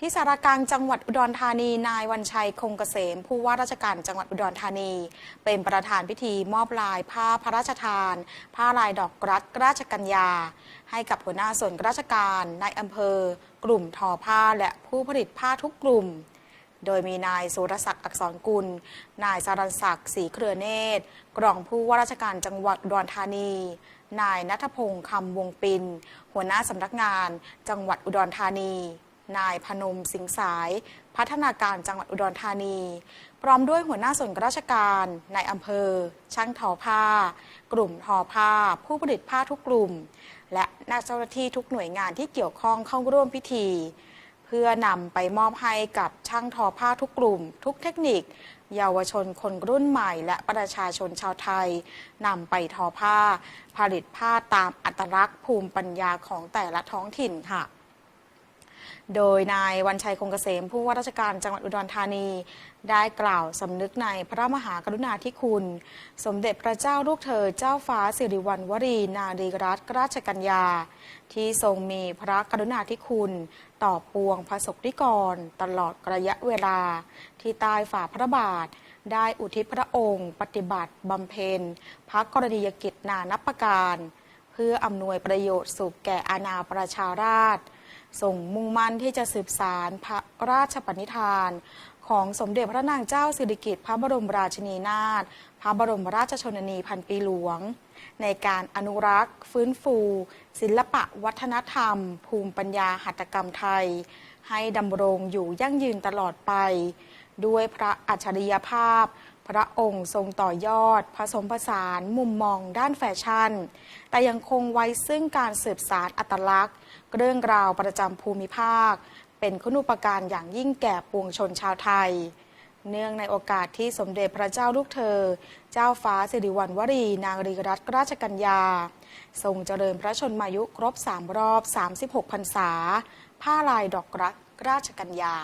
ที่สารกลางจังหวัดอุดรธานี นายวันชัยคงเกษม ผู้ว่าราชการจังหวัดอุดรธานี เป็นประธานพิธีมอบลายผ้าพระราชทาน ผ้าลายดอกรักราชกัญญา ให้กับหัวหน้าส่วนราชการในอำเภอ กลุ่มทอผ้าและผู้ผลิตผ้าทุกกลุ่ม โดยมีนายสุรศักดิ์อักษรกุล นายสารันศักดิ์ศรีเครือเนตรกรองผู้ว่าราชการจังหวัดอุดรธานี นายนัทพงษ์คำวงปิน หัวหน้าสำนักงาน จังหวัดอุดรธานี นายพนมสิงสาย พัฒนาการจังหวัดอุดรธานี พร้อมด้วยหัวหน้าส่วนราชการในอำเภอ ช่างทอผ้า กลุ่มทอผ้า ผู้ผลิตผ้าทุกกลุ่ม และนักเจ้าหน้าที่ทุกหน่วยงานที่เกี่ยวข้องเข้าร่วมพิธี เพื่อนำไปมอบให้กับช่างทอผ้าทุกกลุ่ม ทุกเทคนิค เยาวชนคนรุ่นใหม่ และประชาชนชาวไทยนำไปทอผ้า ผลิตผ้าตามอัตลักษณ์ภูมิปัญญาของแต่ละท้องถิ่นค่ะ โดยนายวันชัยคงเกษมผู้ว่าราชการจังหวัดอุดรธานี ได้กล่าวสำนึกในพระมหากรุณาธิคุณ สมเด็จพระเจ้าลูกเธอเจ้าฟ้าสิริวัณวรีนารีรัตนราชกัญญา ที่ทรงมีพระกรุณาธิคุณ ต่อปวงพระสกนิกร ตลอดระยะเวลา ที่ใต้ฝ่าพระบาท ได้อุทิศพระองค์ ปฏิบัติบำเพ็ญพระกรณียกิจนานับประการ เพื่ออำนวยประโยชน์สุขแก่อาณาประชาราษฎร์ ส่งมุ่งมั่นที่จะสืบสารพระราชปณิธาน ของสมเด็จพระนางเจ้าสิริกิติ์พระบรมราชินีนาถพระบรมราชชนนีพันปีหลวง ในการอนุรักษ์ ฟื้นฟู ศิลปะวัฒนธรรม ภูมิปัญญาหัตถกรรมไทย ให้ดำรงอยู่ยั่งยืนตลอดไป ด้วยพระอัจฉริยภาพ พระองค์ทรงต่อยอด ผสมผสานมุมมองด้านแฟชั่น แต่ยังคงไว้ซึ่งการสืบสารอัตลักษณ์ เรื่องราวประจำภูมิภาค เป็นคุณูปการอย่างยิ่งแก่ปวงชนชาวไทย เนื่องในโอกาสที่สมเด็จพระเจ้าลูกเธอ เจ้าฟ้าสิริวัณวรี นางรีรัตนราชกัญญา ทรงเจริญพระชนมายุครบ3รอบ 36พรรษาผ้าลายดอกรักราชกัญญา